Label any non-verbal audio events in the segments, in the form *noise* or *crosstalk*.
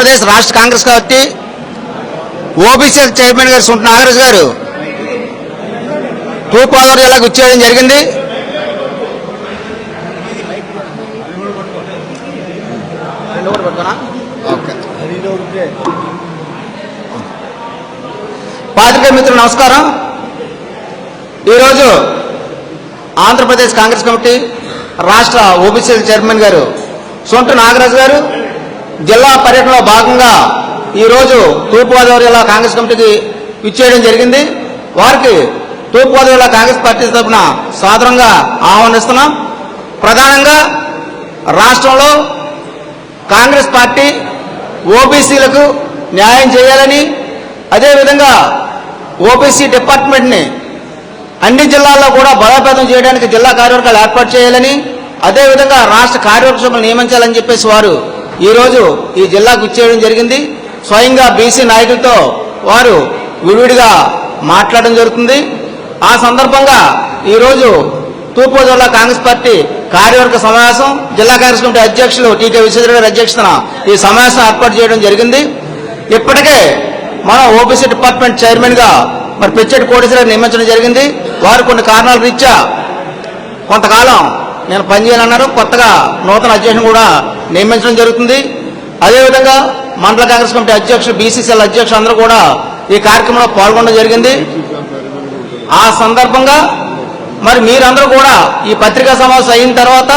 ఆంధ్రప్రదేశ్ రాష్ట్ర Congress party OBC chairman గారు సుంట నాగరాజ్ గారు తూర్పుగోదావరి జిల్లాకు వచ్చేయడం జరిగింది. పాత్రికే మిత్రులు నమస్కారం. ఈరోజు ఆంధ్రప్రదేశ్ కాంగ్రెస్ కమిటీ రాష్ట్ర ఓబీసీ చైర్మన్ గారు సొంట నాగరాజు గారు జిల్లా పర్యటనలో భాగంగా ఈరోజు తూర్పుగోదావరి జిల్లా కాంగ్రెస్ కమిటీకి ఇచ్చేయడం జరిగింది. వారికి తూర్పుగోదావరి జిల్లా కాంగ్రెస్ పార్టీ తరఫున సాదరంగా ఆహ్వానిస్తున్నాం. ప్రధానంగా రాష్ట్రంలో కాంగ్రెస్ పార్టీ ఓబీసీలకు న్యాయం చేయాలని అదేవిధంగా ఓబీసీ డిపార్ట్మెంట్ని అన్ని జిల్లాల్లో కూడా బలోపేతం చేయడానికి జిల్లా కార్యవర్గాలు ఏర్పాటు చేయాలని అదేవిధంగా రాష్ట్ర కార్యవర్గ సభలు నియమించాలని చెప్పేసి వారు ఈరోజు ఈ జిల్లాకు ఇచ్చేయడం జరిగింది. స్వయంగా బీసీ నాయకులతో వారు విడివిడిగా మాట్లాడడం జరుగుతుంది. ఆ సందర్భంగా ఈరోజు తూర్పు జిల్లా కాంగ్రెస్ పార్టీ కార్యవర్గ సమావేశం జిల్లా కాంగ్రెస్ కమిటీ అధ్యక్షులు టీకే విశ్వరెడ్డి అధ్యక్షతన ఈ సమావేశం ఏర్పాటు చేయడం జరిగింది. ఇప్పటికే మన ఓబీసీ డిపార్ట్మెంట్ చైర్మన్గా మరి పెచ్చటి కోటేశ్వర నియమించడం జరిగింది. వారు కొన్ని కారణాల రీత్యా కొంతకాలం నేను పనిచేయాలన్నారు కొత్తగా నూతన అధ్యక్షుని కూడా నియమించడం జరుగుతుంది. అదేవిధంగా మండల కాంగ్రెస్ కమిటీ అధ్యక్షుడు బీసీసీఎల్ అధ్యక్షులు అందరూ కూడా ఈ కార్యక్రమంలో పాల్గొనడం జరిగింది. ఆ సందర్భంగా మరి మీరందరూ కూడా ఈ పత్రికా సమావేశం అయిన తర్వాత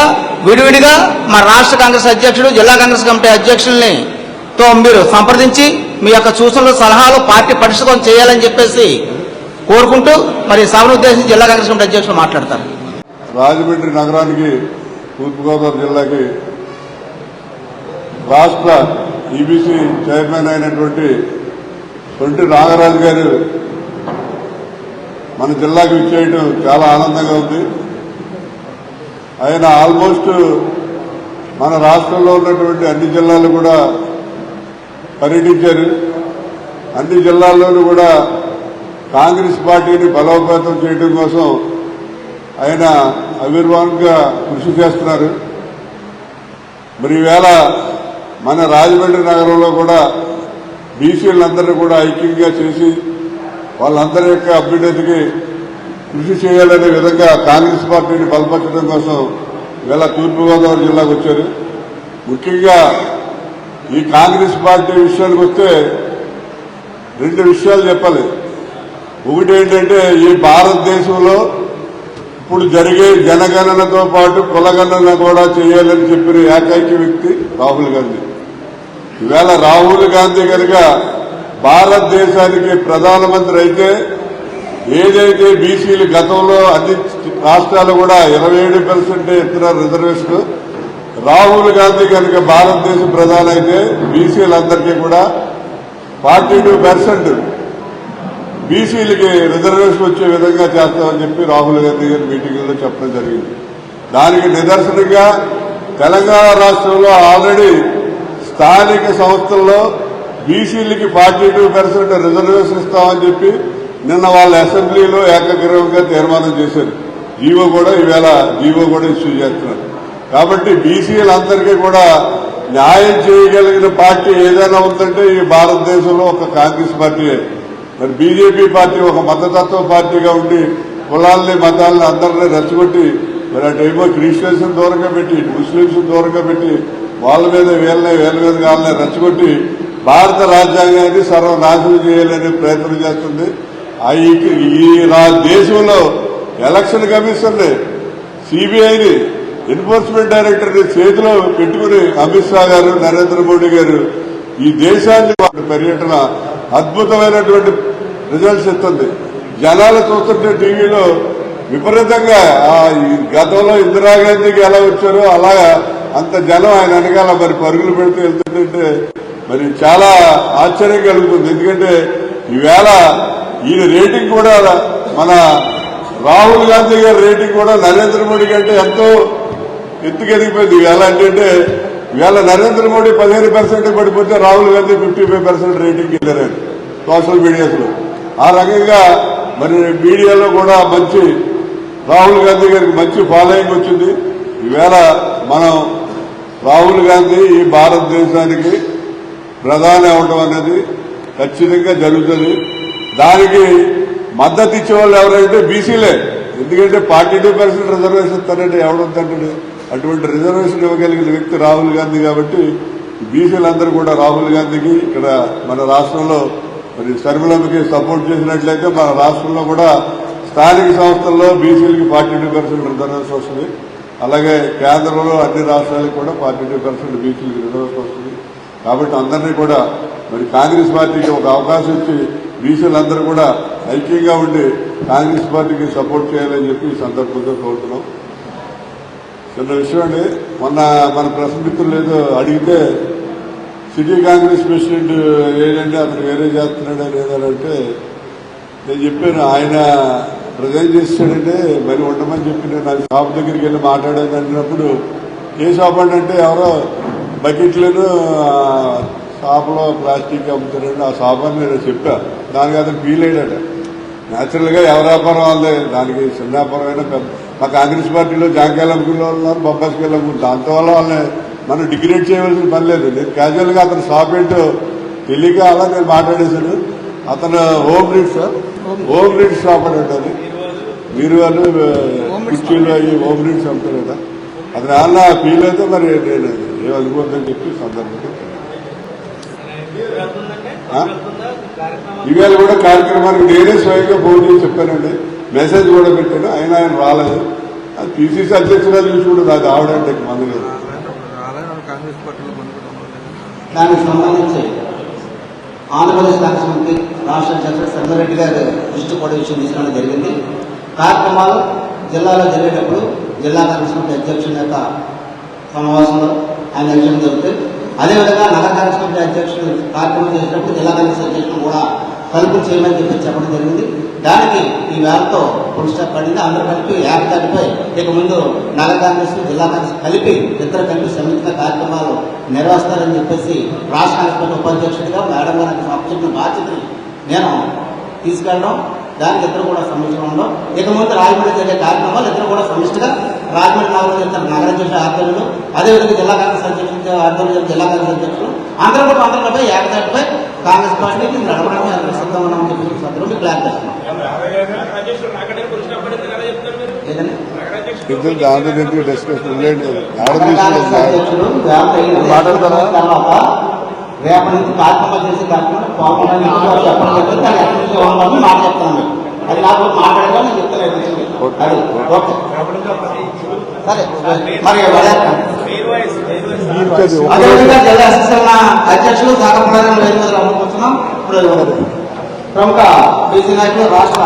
విడివిడిగా మా రాష్ట్ర కాంగ్రెస్ అధ్యక్షుడు జిల్లా కాంగ్రెస్ కమిటీ అధ్యక్షుల్ని తో మీరు సంప్రదించి మీ యొక్క సూచనలు సలహాలు పార్టీ పరిష్కృతం చేయాలని చెప్పేసి కోరుకుంటూ మరి సభను ఉద్దేశించి జిల్లా కాంగ్రెస్ కమిటీ అధ్యక్షులు మాట్లాడతారు. రాజమండ్రి నగరానికి తూర్పుగోదావరి జిల్లాకి రాష్ట్ర ఈబీసీ చైర్మన్ అయినటువంటి తొంటి నాగరాజు గారు మన జిల్లాకు ఇచ్చేయటం చాలా ఆనందంగా ఉంది. ఆయన ఆల్మోస్ట్ మన రాష్ట్రంలో ఉన్నటువంటి అన్ని జిల్లాలు కూడా పర్యటించారు. అన్ని జిల్లాల్లోనూ కూడా కాంగ్రెస్ పార్టీని బలోపేతం చేయడం కోసం ఆయన అవిర్వాంగా కృషి చేస్తున్నారు. మరి ఈవేళ మన రాజమండ్రి నగరంలో కూడా బీసీలందరినీ కూడా ఐక్యంగా చేసి వాళ్ళందరి యొక్క అభ్యున్నతికి కృషి చేయాలనే విధంగా కాంగ్రెస్ పార్టీని బలపరచడం కోసం ఇవాళ తూర్పుగోదావరి జిల్లాకు వచ్చారు. ముఖ్యంగా ఈ కాంగ్రెస్ పార్టీ విషయానికి వస్తే రెండు విషయాలు చెప్పాలి. ఒకటి ఏంటంటే ఈ భారతదేశంలో ఇప్పుడు జరిగే జనగణనతో పాటు కులగణన కూడా చేయాలని చెప్పిన ఏకైక వ్యక్తి రాహుల్ గాంధీ. ఈవేళ రాహుల్ గాంధీ కనుక భారతదేశానికి ప్రధానమంత్రి అయితే ఏదైతే బీసీలు గతంలో అన్ని రాష్ట్రాలు కూడా ఇరవై ఏడు పర్సెంట్ ఇస్తున్నారు రిజర్వేషన్ రాహుల్ గాంధీ కనుక భారతదేశ ప్రధాని అయితే బీసీలందరికీ కూడా ఫార్టీ టూ పర్సెంట్ బీసీలకి రిజర్వేషన్ వచ్చే విధంగా చేస్తామని చెప్పి రాహుల్ గాంధీ గారి మీటింగ్లో చెప్పడం జరిగింది. దానికి నిదర్శనంగా తెలంగాణ రాష్ట్రంలో ఆల్రెడీ స్థానిక సంస్థల్లో బీసీలకి ఫార్టీ టూ పర్సెంట్ రిజర్వేషన్ ఇస్తామని చెప్పి నిన్న వాళ్ళ అసెంబ్లీలో ఏకగ్రీవంగా తీర్మానం చేశారు. జీవో కూడా ఈవేళ జీవో కూడా ఇష్యూ చేస్తున్నారు. కాబట్టి బీసీలందరికీ కూడా న్యాయం చేయగలిగిన పార్టీ ఏదైనా ఉందంటే ఈ భారతదేశంలో ఒక కాంగ్రెస్ పార్టీ మరి బీజేపీ పార్టీ ఒక మతతత్వ పార్టీగా ఉండి కులాల్ని మతాలని అందరినీ రెచ్చగొట్టి మరి అటేమో క్రిస్టియన్స్ దూరంగా పెట్టి ముస్లింస్ దూరంగా పెట్టి వాళ్ళ మీద వీళ్ళనే వీళ్ళ మీద వాళ్ళని రెచ్చగొట్టి భారత రాజ్యాంగాన్ని సర్వనాశనం చేయాలనే ప్రయత్నం చేస్తుంది. ఆ ఈ- ఈ దేశంలో ఎలక్షన్ కమిషన్ సిబిఐని ఎన్ఫోర్స్మెంట్ డైరెక్టర్ చేతిలో పెట్టుకుని అమిత్ షా గారు నరేంద్ర మోడీ గారు ఈ దేశాన్ని పర్యటన అద్భుతమైనటువంటి రిజల్ట్స్ ఇస్తుంది జనాలు చూస్తుంటే టీవీలో విపరీతంగా ఆ ఈ గతంలో ఇందిరాగాంధీకి ఎలా వచ్చారో అలాగా అంత జనం ఆయన వెనకాల మరి పరుగులు పెడుతూ వెళ్తుంటే మరి చాలా ఆశ్చర్యం కలుగుతుంది. ఎందుకంటే ఈవేళ ఈయన రేటింగ్ కూడా మన రాహుల్ గాంధీ గారి రేటింగ్ కూడా నరేంద్ర మోడీ కంటే ఎంతో ఎత్తుకెదిగిపోయింది ఈవేళ అంటే ఇవాళ నరేంద్ర మోడీ పదిహేను పర్సెంట్ పడిపోతే Rahul Gandhi fifty five percent rating వెళ్ళారు సోషల్ మీడియాలో ఆ రకంగా మరి మీడియాలో కూడా మంచి రాహుల్ గాంధీ గారికి మంచి ఫాలోయింగ్ వచ్చింది. ఈవేళ మనం రాహుల్ గాంధీ ఈ భారతదేశానికి ప్రధాని అవడం అనేది ఖచ్చితంగా జరుగుతుంది. దానికి మద్దతు ఇచ్చే వాళ్ళు ఎవరంటే బీసీలే ఎందుకంటే ఫార్టీ టూ పర్సెంట్ రిజర్వేషన్ తనంటే ఎవడంతంటే అటువంటి రిజర్వేషన్ ఇవ్వగలిగిన వ్యక్తి రాహుల్ గాంధీ కాబట్టి బీసీలందరూ కూడా రాహుల్ గాంధీకి ఇక్కడ మన రాష్ట్రంలో మరి శర్మిలమ్మకి సపోర్ట్ చేసినట్లయితే మన రాష్ట్రంలో కూడా స్థానిక సంస్థల్లో బీసీలకి ఫార్టీ టూ పర్సెంట్ రిజర్వేషన్ వస్తుంది. అలాగే కేంద్రంలో అన్ని రాష్ట్రాలకు కూడా ఫార్టీ టూ పర్సెంట్ బీసీలకి రిజర్వేషన్ వస్తుంది. కాబట్టి అందరినీ కూడా మరి కాంగ్రెస్ పార్టీకి ఒక అవకాశం ఇచ్చి బీసీలందరూ కూడా ఐక్యంగా ఉండి కాంగ్రెస్ పార్టీకి సపోర్ట్ చేయాలని చెప్పి ఈ సందర్భంగా కోరుతున్నాం. చిన్న విషయం అండి. మొన్న మన ప్రెస్ మిత్రులు ఏదో అడిగితే సిటీ కాంగ్రెస్ ప్రెసిడెంట్ ఏంటంటే అతను వేరే చేస్తున్నాడా లేదా అంటే నేను చెప్పాను ఆయన ప్రజెంట్ చేస్తాడంటే మరి ఉండమని చెప్పి నాకు నా షాప్ దగ్గరికి వెళ్ళి మాట్లాడేది అన్నప్పుడు ఏ షాప్ అండి అంటే ఎవరో బకెట్లను షాప్లో ప్లాస్టిక్ అమ్ముతారండి ఆ షాప్ అని నేను చెప్పాను దానికి అతను ఫీల్ అయ్యాడట న్యాచురల్గా ఎవరి వ్యాపారం వాళ్ళదే దానికి చిన్న వ్యాపారం అయినా పెద్ద మా కాంగ్రెస్ పార్టీలో జాంకాయలు అమ్ముకునే వాళ్ళు ఉన్నారు బొబ్బాస్కాయలు అమ్ముకున్నారు దాంతో వల్ల వాళ్ళని మనం డిగ్రేడ్ చేయవలసిన పని లేదు. నేను క్యాజువల్గా అతను షాప్ ఏంటో తెలియక అలా నేను మాట్లాడేశాను. అతను home needs home needs shop అని ఉంటుంది. మీరు వాళ్ళు కుర్చీలు అవి హోమ్ నీడ్స్ అమ్ముతారు కదా. అతను ఏమన్నా ఫీల్ అయితే మరి నేను ఏమనుకోవద్దని చెప్పి సందర్భంగా ఇవాళ కూడా కార్యక్రమానికి నేనే స్వయంగా ఫోన్ చేసి చెప్పానండి. మెసేజ్ కూడా పెట్టాడు అయినా ఆయన రాలేదు. అది పిసిసి అధ్యక్షుగా చూసి కూడా నాకు ఆవిడంటే మంది లేదు. కాంగ్రెస్ దానికి సంబంధించి ఆంధ్రప్రదేశ్ కాంగ్రెస్ మంత్రి రాష్ట్ర అధ్యక్షుడు సంగారెడ్డి గారు దృష్టి కూడా విషయం తీసుకోవడం జరిగింది. కార్యక్రమాలు జిల్లాలో జరిగేటప్పుడు జిల్లా కాంగ్రెస్ కమిటీ అధ్యక్షుని యొక్క సమావేశంలో ఆయన విషయం జరుగుతుంది. అదేవిధంగా నగర కాంగ్రెస్ కమిటీ అధ్యక్షుడు కార్యక్రమం చేసినప్పుడు జిల్లా కాంగ్రెస్ అధ్యక్షుడు కూడా కలుపు చేయమని చెప్పి చెప్పడం జరిగింది. దానికి ఈ వేలతో ఫుల్ స్టాప్ పడింది అందరూ కలిపి యాప్ దాటిపై ఇక ముందు నగర కాంగ్రెస్ జిల్లా కాంగ్రెస్ కలిపి ఇద్దరు కలిపి సమితిగా కార్యక్రమాలు నిర్వహిస్తారని చెప్పేసి రాష్ట్ర కాంగ్రెస్ పార్టీ ఉపాధ్యక్షుడిగా మేడం గారు నాకు అప్పచెప్పిన బాధ్యతని నేను తీసుకెళ్ళడం దానికి ఇద్దరు కూడా సమిష్టిగా ఉండడం ఇక ముందు రాజమండ్రి జరిగే కార్యక్రమాలు ఇద్దరు కూడా సమిష్టిగా రాజమండ్రి నగరం ఇద్దరు నగర అధ్యక్షుడు ఆధ్వర్యంలో అదేవిధంగా జిల్లా కాంగ్రెస్ అధ్యక్షుడు ఆధ్వర్యంలో జిల్లా కాంగ్రెస్ అధ్యక్షులు అందరూ కూడా అందరూ కలిపి ఏకదాటిపై కాంగ్రెస్ పార్టీకి నడపడానికి అందరూ సిద్ధంగా ఉన్నామని చెప్పి సందర్భంగా క్లార్ చేస్తున్నాం ఏదండి? ఇద్దరు దాని గురించి డిస్కషన్? తర్వాత రేపటి నుంచి కార్యక్రమం చేసే కార్యక్రమం మీకు చెప్పడం ఎక్కడి నుంచి ఇవ్వమని మాట చెప్తాను అది నాకు మాట్లాడగా నేను చెప్తలేదు అది ఓకే. సరే. మరి. అదేవిధంగా జిల్లా శిక్షణ అధ్యక్షులు సాగపడాలని వేదికలు అనుకుంటున్నాం ఇప్పుడు ప్రముఖ బీసీ నాయకులు రాష్ట్ర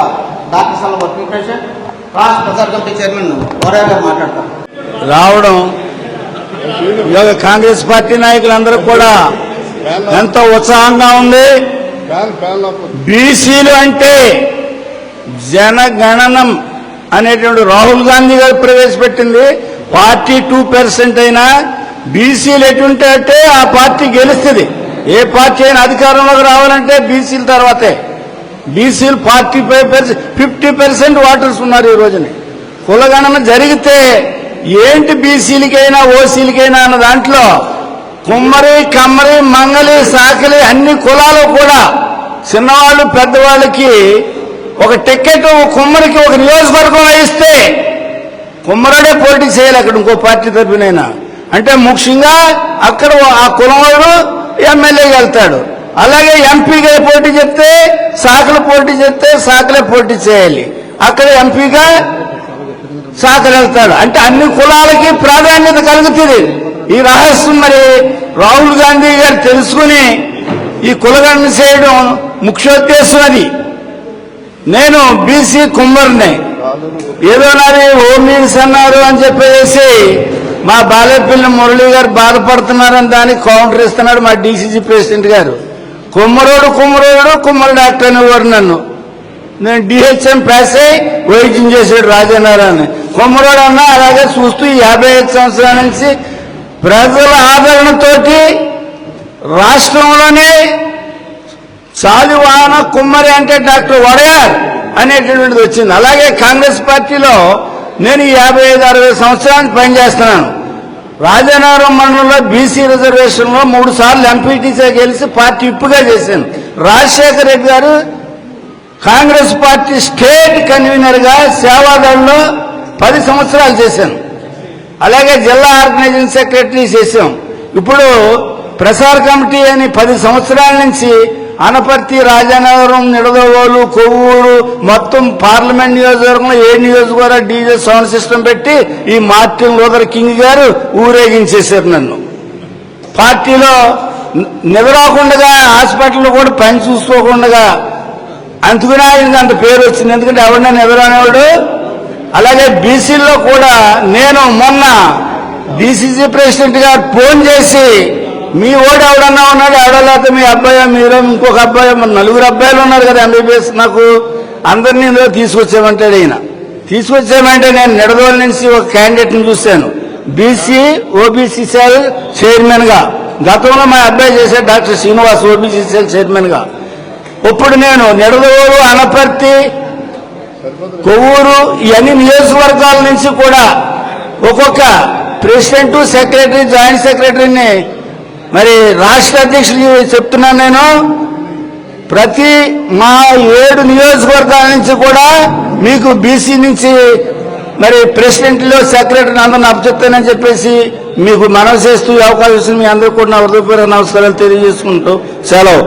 డాక్టర్ సల్ల వర్కింగ్ ప్రెసిడెంట్ రాష్ట్ర ప్రచార కమిటీ చైర్మన్ వరే గారు మాట్లాడతారు. రావడం కాంగ్రెస్ పార్టీ నాయకులందరూ కూడా ఎంతో ఉత్సాహంగా ఉంది? బీసీలు అంటే జనగణనం అనేటువంటి రాహుల్ గాంధీ గారు ప్రవేశపెట్టింది. పార్టీ టూ పర్సెంట్ అయినా బీసీలు ఎటుంటే అంటే ఆ పార్టీ గెలుస్తుంది. ఏ పార్టీ అయినా అధికారంలోకి రావాలంటే బీసీల తర్వాతే. బీసీలు forty five percent fifty percent voters ఉన్నారు ఈ రోజున. కులగణన జరిగితే ఏంటి బీసీలకైనా ఓసీలకైనా అన్న దాంట్లో కుమ్మరి కమ్మరి మంగలి సాకలి అన్ని కులాలు కూడా చిన్నవాళ్ళు పెద్దవాళ్ళకి ఒక టికెట్ కుమ్మరికి ఒక నియోజకవర్గం ఇస్తే కుమ్మరుడే పోటీ చేయాలి అక్కడ ఇంకో పార్టీ తరఫునైనా అంటే ముఖ్యంగా అక్కడ ఆ కులం వాడు ఎమ్మెల్యేగా వెళ్తాడు. అలాగే ఎంపీగా పోటీ చేస్తే శాఖలు పోటీ చేస్తే శాఖలే పోటీ చేయాలి. అక్కడ ఎంపీగా సాకలు వెళ్తాడు. అంటే అన్ని కులాలకి ప్రాధాన్యత కలుగుతుంది. ఈ రహస్యం మరి రాహుల్ గాంధీ గారు తెలుసుకుని ఈ కులగణన చేయడం ముఖ్యోద్దేశం అది. నేను బీసీ కుమ్మరిని. ఏదో నాది హోమ్ అన్నారు అని చెప్పేసి మా బాలేపల్లి మురళి గారు బాధపడుతున్నారని దానికి కౌంటర్ ఇస్తున్నాడు మా డీసీజీ ప్రెసిడెంట్ గారు. కుమ్మరోడు కుమ్మరోడు కుమ్మరు డాక్టర్ అనేవారు నన్ను. నేను డిహెచ్ఎం పాస్ అయి వైద్యం చేశాడు రాజనారాయణ కుమ్మరోడు అన్న అలాగే చూస్తూ యాభై ఐదు సంవత్సరాల నుంచి ప్రజల ఆదరణతోటి రాష్ట్రంలోనే చాలివాన కుమ్మరి అంటే డాక్టర్ వడయార్ అనేటటువంటిది వచ్చింది. అలాగే కాంగ్రెస్ పార్టీలో నేను యాభై ఐదు అరవై సంవత్సరానికి పనిచేస్తున్నాను. రాజనగరం మండలంలో బీసీ రిజర్వేషన్లో మూడు సార్లు ఎంపీటీసీ గెలిచి పార్టీ ఇప్పుగా చేశాను. రాజశేఖర రెడ్డి గారు కాంగ్రెస్ పార్టీ స్టేట్ కన్వీనర్గా సేవాదళంలో పది సంవత్సరాలు చేశాను. అలాగే జిల్లా ఆర్గనైజింగ్ సెక్రటరీ చేశాం. ఇప్పుడు ప్రసార కమిటీ అని పది సంవత్సరాల నుంచి అనపర్తి రాజానగరం నిడదవోలు కొవ్వూరు మొత్తం పార్లమెంట్ నియోజకవర్గంలో ఏ నియోజకవర్గ డీజే సౌండ్ సిస్టమ్ పెట్టి ఈ మార్టిన్ లూథర్ కింగ్ గారు ఊరేగించేశారు నన్ను. పార్టీలో ని- హాస్పిటల్ హాస్పిటల్లో కూడా పని చూసుకోకుండా అందుకునే ఆయనకి అంత పేరు వచ్చింది. ఎందుకంటే ఎవరినైనా నిద్రనేవాడు అలాగే బీసీల్లో కూడా నేను మొన్న బీసీసీ ప్రెసిడెంట్ గారు ఫోన్ చేసి మీ ఓడు ఎవడన్నా ఉన్నాడు? ఎవడలేకపోతే మీ అబ్బాయి? మీరు ఇంకొక అబ్బాయి? నలుగురు అబ్బాయిలు ఉన్నారు కదా ఎంబీబీఎస్ నాకు. అందరినీ ఇందులో తీసుకొచ్చామంటాడు ఈయన. తీసుకొచ్చామంటే నేను నిడదోల నుంచి ఒక క్యాండిడేట్ని చూశాను. బీసీ ఓబీసీ సెల్ చైర్మన్గా గతంలో మా అబ్బాయి చేశాడు డాక్టర్ శ్రీనివాస్ ఓబీసీ సెల్ చైర్మన్గా ఇప్పుడు నేను నిడదోలు అనపర్తి కొవ్వూరు ఇవన్నీ నియోజకవర్గాల నుంచి కూడా ఒక్కొక్క ప్రెసిడెంట్ సెక్రటరీ జాయింట్ సెక్రటరీని మరి రాష్ట్ర అధ్యక్షుడు చెప్తున్నాను నేను. ప్రతి మా ఏడు నియోజకవర్గాల నుంచి కూడా మీకు బీసీ నుంచి మరి ప్రెసిడెంట్లో సెక్రటరీని అందరిని అప్పచెప్తానని చెప్పేసి మీకు మనవి చేస్తూ అవకాశం మీ అందరికీ కూడా నా హృదయపూర్వక నమస్కారాలు తెలియజేసుకుంటూ సెలవు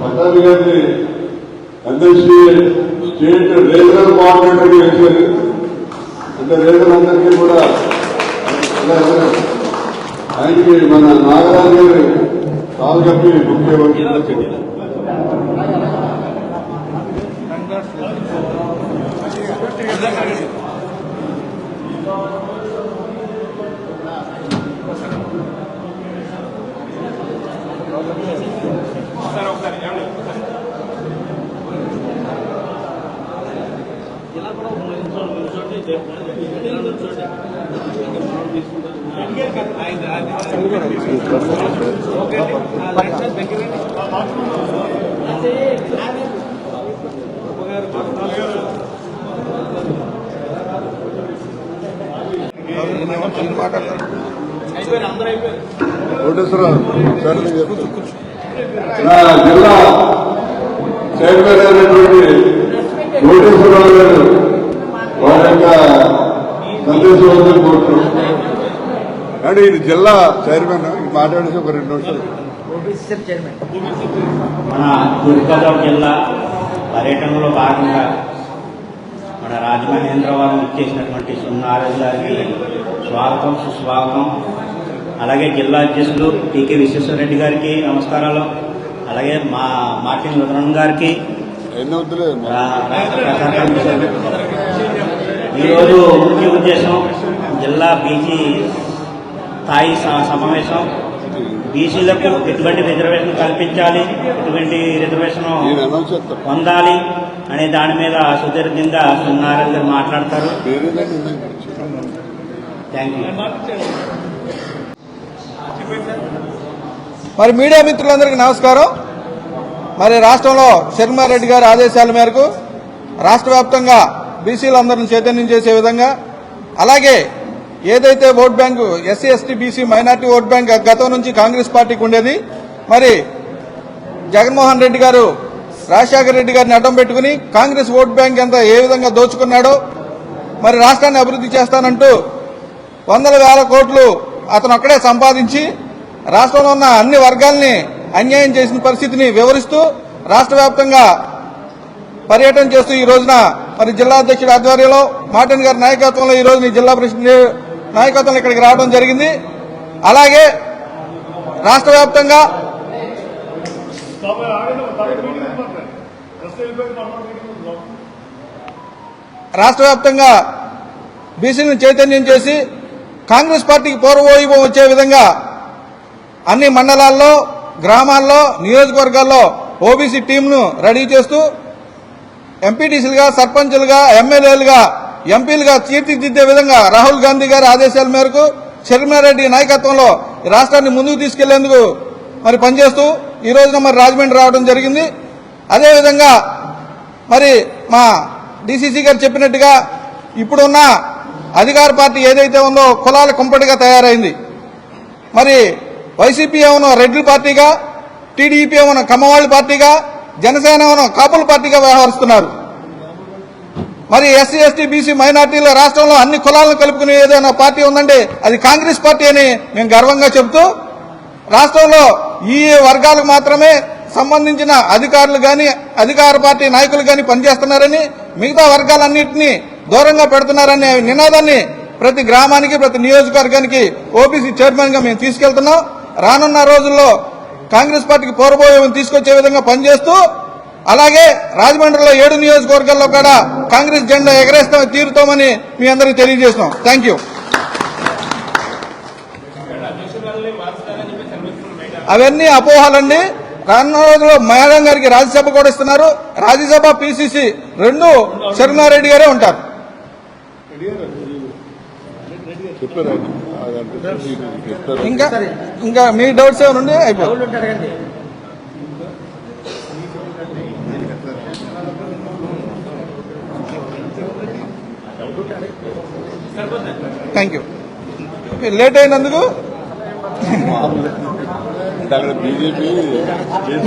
పట్టాభి గారిని ఎమ్మెల్సీ స్టేట్ రీజనల్ కోఆర్డినేటర్ చేశారు అంటే రీజన్ అందరికీ కూడా ఆయన మీరు మన నాగరాజు గారు కాలు కప్పి బుక్ చేయవచ్చు సార్ మీరు చెప్పు. జిల్లా చైర్మన్ అయినటువంటి కోటేశ్వరరావు గారు వారి యొక్క సందేశం కోరుతున్నాం ఇది జిల్లా చైర్మన్ మాట్లాడేసి ఒక రెండు నిమిషాలు. మన తూర్పుగోదావరి జిల్లా పర్యటనలో భాగంగా మన రాజమహేంద్రవరం ఇచ్చేసినటువంటి సున్నారాజు గారికి స్వాగతం సుస్వాగతం. అలాగే జిల్లా అధ్యక్షులు టీకే విశ్వేశ్వరరెడ్డి గారికి నమస్కారాలు. అలాగే మా మార్టిన్ లుథరన్ గారికి. ఈరోజు ముఖ్య ఉద్దేశం జిల్లా బీసీ స్థాయి సమావేశం. బీసీలకు ఎటువంటి రిజర్వేషన్ కల్పించాలి? ఎటువంటి రిజర్వేషన్ పొందాలి? అనే దాని మీద సుదీర్ఘంగా సున్నారాయణ గారు మాట్లాడతారు. మరి మీడియా మిత్రులందరికీ నమస్కారం. మరి రాష్ట్రంలో శర్మారెడ్డి గారి ఆదేశాల మేరకు రాష్ట్ర వ్యాప్తంగా బీసీలందరిని చైతన్యం చేసే విధంగా అలాగే ఏదైతే vote bank SC ST BC minority vote bank గతం నుంచి కాంగ్రెస్ పార్టీకి ఉండేది మరి జగన్మోహన్ రెడ్డి గారు రాజశేఖర రెడ్డి గారిని అడ్డం పెట్టుకుని కాంగ్రెస్ ఓట్ బ్యాంక్ ఎంత ఏ విధంగా దోచుకున్నాడో మరి రాష్ట్రాన్ని అభివృద్ధి చేస్తానంటూ వందల వేల కోట్లు అతను అక్కడే సంపాదించి రాష్ట్రంలో ఉన్న అన్ని వర్గాల్ని అన్యాయం చేసిన పరిస్థితిని వివరిస్తూ రాష్ట్ర వ్యాప్తంగా పర్యటన చేస్తూ ఈ రోజున మరి జిల్లా అధ్యక్షుడి ఆధ్వర్యంలో మార్టిన్ గారి నాయకత్వంలో ఈ రోజు జిల్లా ప్రెసిడెంట్ నాయకత్వం ఇక్కడికి రావడం జరిగింది. అలాగే రాష్ట్ర వ్యాప్తంగా రాష్ట్ర వ్యాప్తంగా బీసీలను చైతన్యం చేసి కాంగ్రెస్ పార్టీకి పూర్వవైభవం వచ్చే విధంగా అన్ని మండలాల్లో గ్రామాల్లో నియోజకవర్గాల్లో ఓబీసీ టీంను రెడీ చేస్తూ ఎంపీటీసీలుగా సర్పంచులుగా ఎమ్మెల్యేలుగా ఎంపీలుగా తీర్చిదిద్దే విధంగా రాహుల్ గాంధీ గారి ఆదేశాల మేరకు శర్మారెడ్డి నాయకత్వంలో ఈ రాష్ట్రాన్ని ముందుకు తీసుకెళ్ళేందుకు మరి పనిచేస్తూ ఈ రోజున మరి రాజమండ్రి రావడం జరిగింది. అదేవిధంగా మరి మా డీసీసీ గారు చెప్పినట్టుగా ఇప్పుడున్న అధికార పార్టీ ఏదైతే ఉందో కులాల కుంపటిగా తయారైంది. మరి వైసీపీ ఏమన్నా రెడ్డి పార్టీగా టీడీపీ ఏమన్నా కమ్మవాళ్ళ పార్టీగా జనసేన ఏమన్నా కాపుల పార్టీగా వ్యవహరిస్తున్నారు. మరి ఎస్సీ ఎస్టీ బీసీ మైనార్టీల రాష్ట్రంలో అన్ని కులాలను కలుపుకునే ఏదైనా పార్టీ ఉందంటే అది కాంగ్రెస్ పార్టీ అని మేము గర్వంగా చెబుతూ రాష్ట్రంలో ఈ వర్గాలకు మాత్రమే సంబంధించిన అధికారులు కానీ అధికార పార్టీ నాయకులు కానీ పనిచేస్తున్నారని మిగతా వర్గాలన్నింటినీ దూరంగా పెడుతున్నారనే నినాదాన్ని ప్రతి గ్రామానికి ప్రతి నియోజకవర్గానికి ఓబీసీ చైర్మన్గా మేము తీసుకెళ్తున్నాం. రానున్న రోజుల్లో కాంగ్రెస్ పార్టీకి పోరబోయే తీసుకొచ్చే విధంగా పనిచేస్తూ అలాగే రాజమండ్రిలో ఏడు నియోజకవర్గాల్లో కూడా కాంగ్రెస్ జెండా ఎగరేస్తాం తీరుతామని మీ అందరికీ తెలియజేస్తున్నాం. థ్యాంక్ యూ అవన్నీ అపోహాలండి రానున్న రోజుల్లో మేడం గారికి రాజ్యసభ కూడా ఇస్తున్నారు. రాజ్యసభ పిసిసి రెండు శర్మారెడ్డి గారే ఉంటారు. ఇంకా ఇంకా మీ డౌట్స్ ఏమైనా ఉంటే అయిపోతుంది థ్యాంక్ యూ లేట్ అయినందుకు *laughs* బీజేపీ